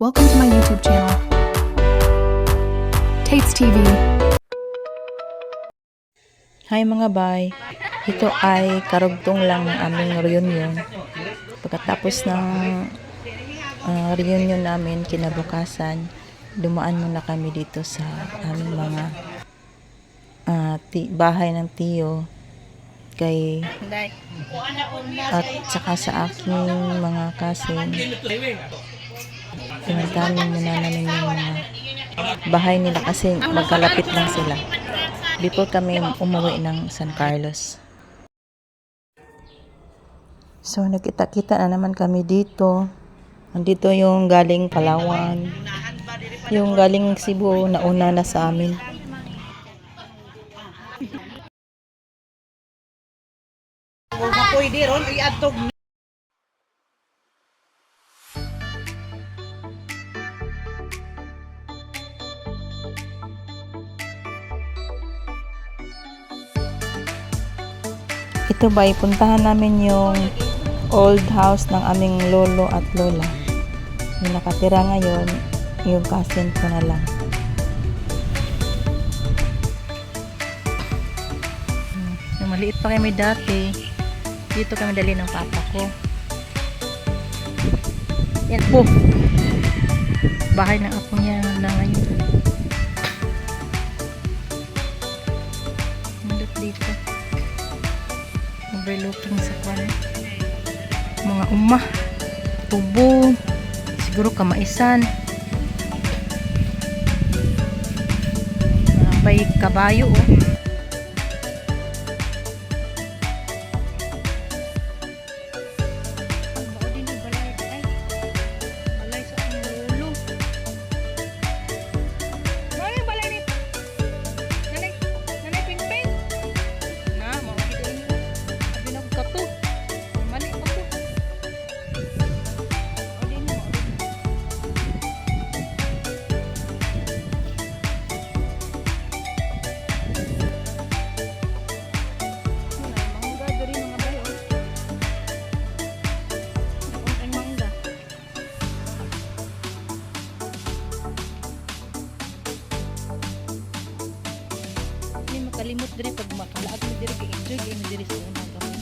Welcome to my YouTube channel. Tates TV. Hi mga bay, ito ay karugtong lang ng aming reunion. Pagkatapos ng ah, reunion namin kinabukasan, dumaan muna kami dito sa aming mga ti- bahay ng tiyo kay at saka sa aking mga kasin. Pinuntahan muna namin yung mga bahay nila kasi magkalapit lang sila before kami umuwi ng San Carlos. So, nagkita-kita na naman kami dito. Andito yung galing Palawan. Yung galing Cebu, nauna na sa amin. Pwede ron, iadtog Ito ba, ipuntahan namin yung old house ng aming lolo at lola. Yung nakatira ngayon, yung cousin ko na lang. Yung maliit pa kami dati, dito kami dali ng papa ko. Yan po. Bahay ng apo niya na ngayon. Nandot dito overlooking sa kwan mga uma tubo siguro kamaisan mga bay kabayo oh. Diri pag makalaag mo diri kay enjoy kay mo diri sa unang gamay.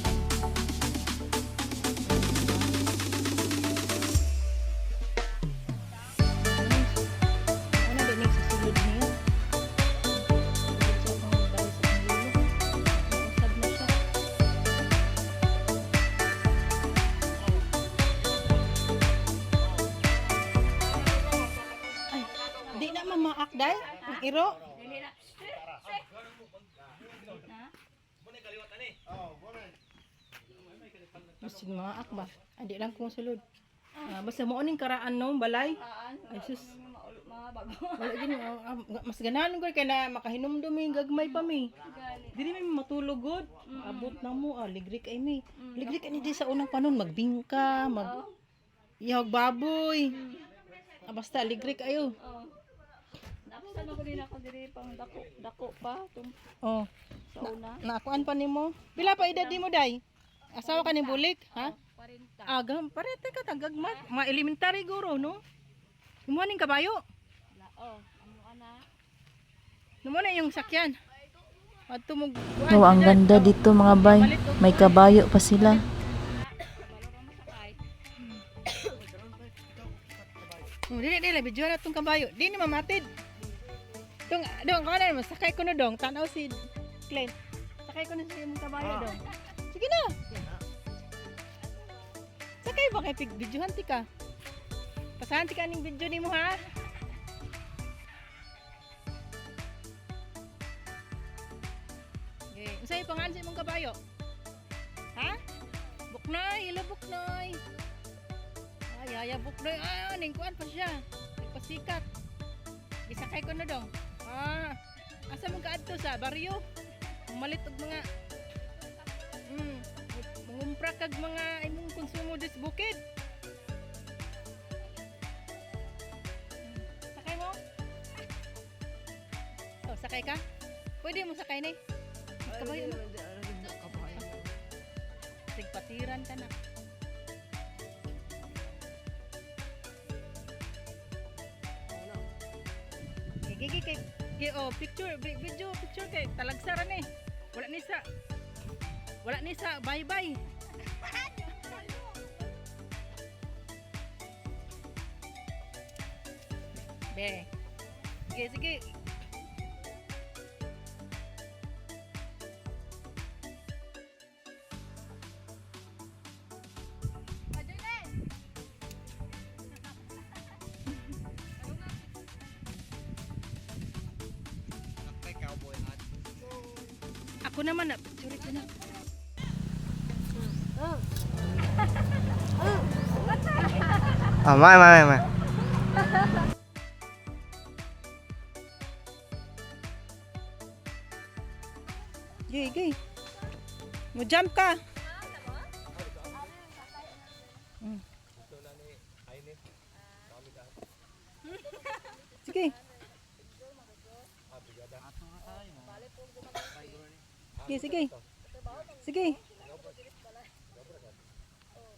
Ano din sa sulod niyo? Dito ako balik sa Pangulo. Usab na siya. Ay, di na mamaak dai? Ang iro? Masig mga akba. Adi lang kung sulod. Ah, basta mo ning karaan no balay. Ay sus. Wala gini oh, ah, mas ganahan ko kay na makahinomdom mi gagmay pa mi. Dili mi matulog god. Abot na mo ah, ligrik ay mi. Ligrik ani di sa unang panon magbingka, mag Ihog baboy. Ah, basta ligrik ayo. Nakita na ko din ako diri pang dako dako pa tum Oh, sa una. naakuan pa nimo. Pila pa edad nimo day? Asawa ka ni bulik, ha? 40. Agam, parete ka tagagmat. Mga elementary guro, no? Kumuha ning kabayo. Na oh, ano ana? Kumuha na yung sakyan. Oh, ang ganda dito mga bay. May kabayo pa sila. Oh, dili dili video na tong kabayo. Di ni mamatid. Dong, dong, kung ano sakay ko na dong. Tanaw si Clint. Sakay ko na sa imong kabayo dong. Sige na. Sakay ba kay pig videohan ti ka? Pasahan ka ning video nimo ha. Okay, unsay pangalan sa imong kabayo? Ha? Buknoy, ilo Buknoy. Ay, ay, ay, Buknoy. Ah, ning kuan pa siya. Nagpasikat. Isakay ko na dong. Ah, asa mong kaadto sa baryo? Malit mga Mm, mangumpra kag mga imong konsumo dis bukid. Sakay mo? Oh, sakay ka? Pwede mo sakay ni. Kabayo na. Tigpatiran ka na. gigi kay gi oh picture vi- video picture kay talagsara ni. Wala ni sa Wala ni sa bye bye. Be. Sige, sige. Ako naman na picture ko na. Ah, mai mai mai. Gay, gay. Mo jump ka. Mm. Sige. Sige, sige. Sige.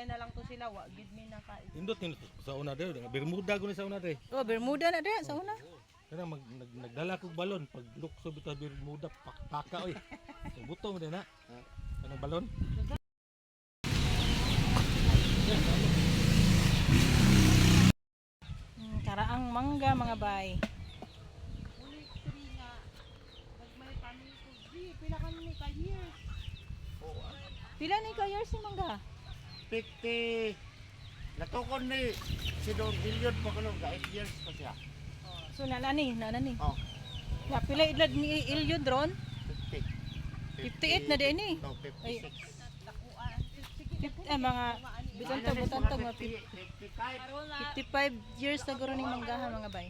Patay na lang to sila, wa gid mi na ka. Indot ni sa una daw, Bermuda ko ni sa una dre. Oh, Bermuda na din sa una. Kana mag nag, nagdala kog balon pag lukso bitaw Bermuda pak paka oy. So, Butong din na. Kanang balon. Hmm, karaang mangga mga bay. Pila ni ka years si mangga? 50 Natukon ni si Don Billion pa kuno ga 8 years pa siya. So nanani, nanani. Oh, Ya pila idlad ni Ilyod ron? 50. 58 na din eh. No, Ay. 56. Fif- eh, mga bitantog bitantog mga fif- 55. 55 years na guro ning manggahan mga bay.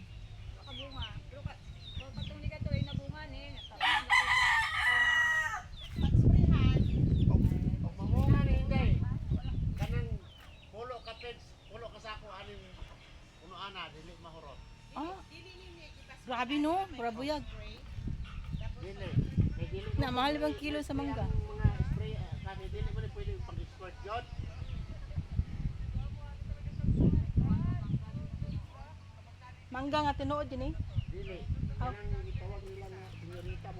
Kabunga. Pero ka, pero katong liga to ay nabunga ni. Og og mamunga ni Inday. Kanang pulo ka peds, pulo ka sako aning uno ana dili mahurot. Ah. Grabe no, dili Na mahal bang kilo sa mangga? Mangga nga tinuod din eh. Dili.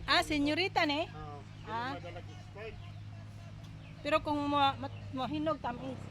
Ah, senyorita ni. Ah. Pero kung ma, mat, mahinog tamis.